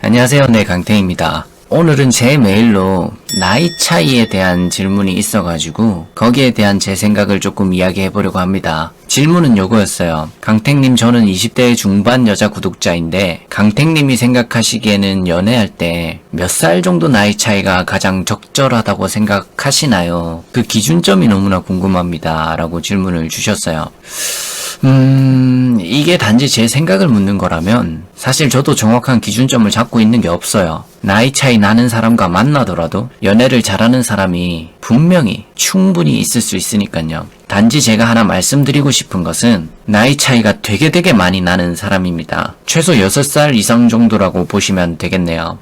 안녕하세요. 네, 강태입니다. 오늘은 제 메일로 나이 차이에 대한 질문이 있어가지고 거기에 대한 제 생각을 조금 이야기해 보려고 합니다. 질문은 요거였어요. 강택님 저는 20대 중반 여자 구독자인데 강택님이 생각하시기에는 연애할 때 몇 살 정도 나이 차이가 가장 적절하다고 생각하시나요? 그 기준점이 너무나 궁금합니다. 라고 질문을 주셨어요. 음, 이게 단지 제 생각을 묻는 거라면 사실 저도 정확한 기준점을 잡고 있는 게 없어요. 나이 차이 나는 사람과 만나더라도 연애를 잘하는 사람이 분명히 충분히 있을 수 있으니까요. 단지 제가 하나 말씀드리고 싶은 것은 나이 차이가 되게 되게 많이 나는 사람입니다. 최소 6살 이상 정도라고 보시면 되겠네요.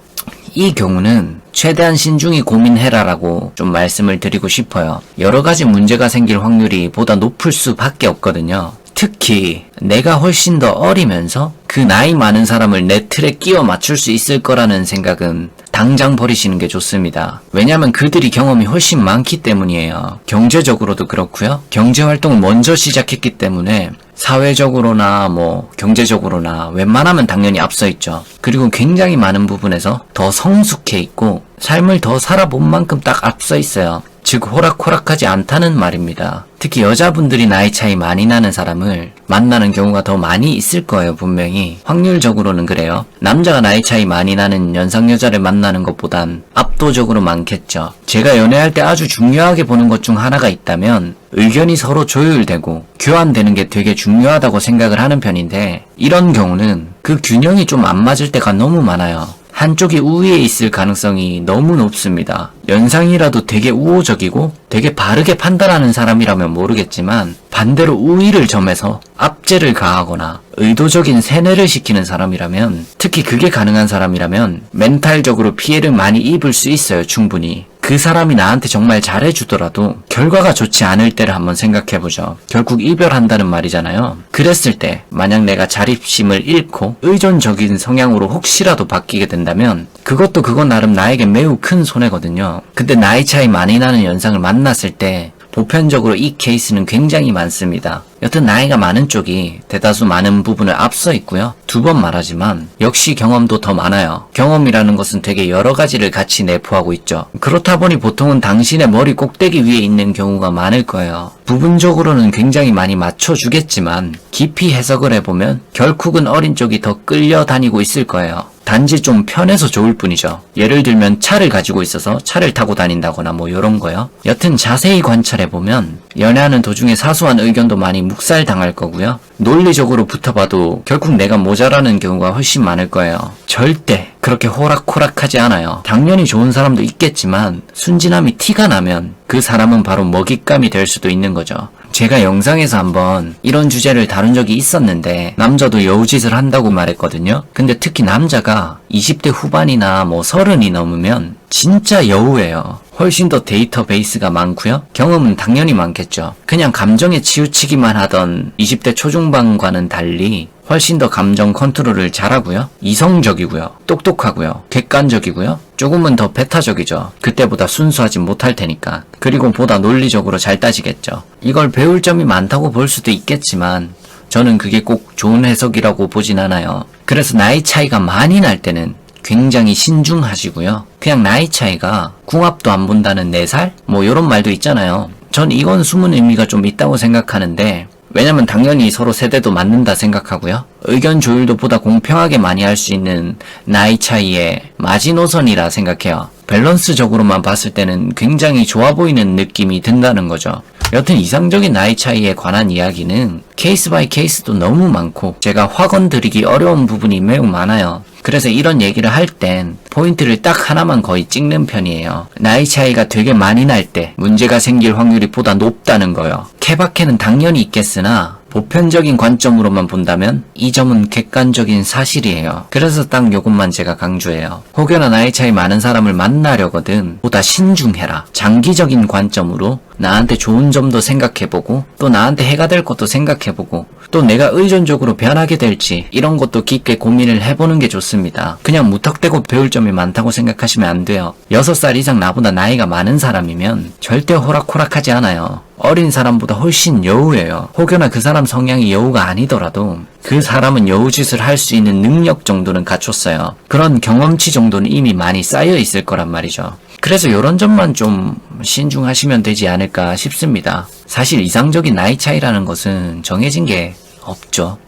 이 경우는 최대한 신중히 고민해라라고 좀 말씀을 드리고 싶어요. 여러 가지 문제가 생길 확률이 보다 높을 수밖에 없거든요. 특히 내가 훨씬 더 어리면서 그 나이 많은 사람을 내 틀에 끼워 맞출 수 있을 거라는 생각은 당장 버리시는 게 좋습니다. 왜냐하면 그들이 경험이 훨씬 많기 때문이에요. 경제적으로도 그렇고요. 경제 활동을 먼저 시작했기 때문에 사회적으로나 뭐 경제적으로나 웬만하면 당연히 앞서 있죠. 그리고 굉장히 많은 부분에서 더 성숙해 있고 삶을 더 살아본 만큼 딱 앞서 있어요. 즉 호락호락하지 않다는 말입니다. 특히 여자분들이 나이 차이 많이 나는 사람을 만나는 경우가 더 많이 있을 거예요, 분명히. 확률적으로는 그래요. 남자가 나이 차이 많이 나는 연상 여자를 만나는 것보단 압도적으로 많겠죠. 제가 연애할 때 아주 중요하게 보는 것 중 하나가 있다면 의견이 서로 조율되고 교환되는 게 되게 중요하다고 생각을 하는 편인데 이런 경우는 그 균형이 좀 안 맞을 때가 너무 많아요. 한쪽이 우위에 있을 가능성이 너무 높습니다. 연상이라도 되게 우호적이고 되게 바르게 판단하는 사람이라면 모르겠지만 반대로 우위를 점해서 압제를 가하거나 의도적인 세뇌를 시키는 사람이라면 특히 그게 가능한 사람이라면 멘탈적으로 피해를 많이 입을 수 있어요, 충분히. 그 사람이 나한테 정말 잘해주더라도 결과가 좋지 않을 때를 한번 생각해보죠. 결국 이별한다는 말이잖아요. 그랬을 때 만약 내가 자립심을 잃고 의존적인 성향으로 혹시라도 바뀌게 된다면 그것도 그건 나름 나에게 매우 큰 손해거든요. 근데 나이 차이 많이 나는 연상을 만났을 때 보편적으로 이 케이스는 굉장히 많습니다. 여튼 나이가 많은 쪽이 대다수 많은 부분을 앞서 있고요. 두 번 말하지만 역시 경험도 더 많아요. 경험이라는 것은 되게 여러 가지를 같이 내포하고 있죠. 그렇다 보니 보통은 당신의 머리 꼭대기 위에 있는 경우가 많을 거예요. 부분적으로는 굉장히 많이 맞춰주겠지만 깊이 해석을 해보면 결국은 어린 쪽이 더 끌려다니고 있을 거예요. 단지 좀 편해서 좋을 뿐이죠. 예를 들면 차를 가지고 있어서 차를 타고 다닌다거나 뭐 요런 거요. 여튼 자세히 관찰해 보면 연애하는 도중에 사소한 의견도 많이 묵살당할 거고요. 논리적으로 붙어봐도 결국 내가 모자라는 경우가 훨씬 많을 거예요. 절대 그렇게 호락호락하지 않아요. 당연히 좋은 사람도 있겠지만 순진함이 티가 나면 그 사람은 바로 먹잇감이 될 수도 있는 거죠. 제가 영상에서 한번 이런 주제를 다룬 적이 있었는데 남자도 여우짓을 한다고 말했거든요. 근데 특히 남자가 20대 후반이나 뭐 서른이 넘으면 진짜 여우예요. 훨씬 더 데이터베이스가 많고요. 경험은 당연히 많겠죠. 그냥 감정에 치우치기만 하던 20대 초중반과는 달리 훨씬 더 감정 컨트롤을 잘하고요. 이성적이고요. 똑똑하고요. 객관적이고요. 조금은 더 베타적이죠. 그때보다 순수하지 못할 테니까. 그리고 보다 논리적으로 잘 따지겠죠. 이걸 배울 점이 많다고 볼 수도 있겠지만 저는 그게 꼭 좋은 해석이라고 보진 않아요. 그래서 나이 차이가 많이 날 때는 굉장히 신중하시고요. 그냥 나이 차이가 궁합도 안 본다는 4살? 뭐 이런 말도 있잖아요. 전 이건 숨은 의미가 좀 있다고 생각하는데 왜냐면 당연히 서로 세대도 맞는다 생각하고요. 의견 조율도 보다 공평하게 많이 할 수 있는 나이 차이의 마지노선이라 생각해요. 밸런스적으로만 봤을 때는 굉장히 좋아 보이는 느낌이 든다는 거죠. 여튼 이상적인 나이 차이에 관한 이야기는 케이스 바이 케이스도 너무 많고 제가 확언 드리기 어려운 부분이 매우 많아요. 그래서 이런 얘기를 할 땐 포인트를 딱 하나만 거의 찍는 편이에요. 나이 차이가 되게 많이 날 때 문제가 생길 확률이 보다 높다는 거요. 케바케는 당연히 있겠으나 보편적인 관점으로만 본다면 이 점은 객관적인 사실이에요. 그래서 딱 요것만 제가 강조해요. 혹여나 나이 차이 많은 사람을 만나려거든 보다 신중해라. 장기적인 관점으로 나한테 좋은 점도 생각해보고 또 나한테 해가 될 것도 생각해보고 또 또 내가 의존적으로 변하게 될지 이런 것도 깊게 고민을 해보는 게 좋습니다. 그냥 무턱대고 배울 점이 많다고 생각하시면 안 돼요. 6살 이상 나보다 나이가 많은 사람이면 절대 호락호락하지 않아요. 어린 사람보다 훨씬 여우예요. 혹여나 그 사람 성향이 여우가 아니더라도 그 사람은 여우짓을 할 수 있는 능력 정도는 갖췄어요. 그런 경험치 정도는 이미 많이 쌓여 있을 거란 말이죠. 그래서 이런 점만 좀 신중하시면 되지 않을까 싶습니다. 사실 이상적인 나이 차이라는 것은 정해진 게 없죠.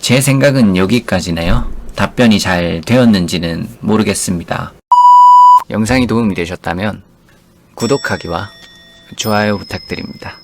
제 생각은 여기까지네요. 답변이 잘 되었는지는 모르겠습니다. 영상이 도움이 되셨다면 구독하기와 좋아요 부탁드립니다.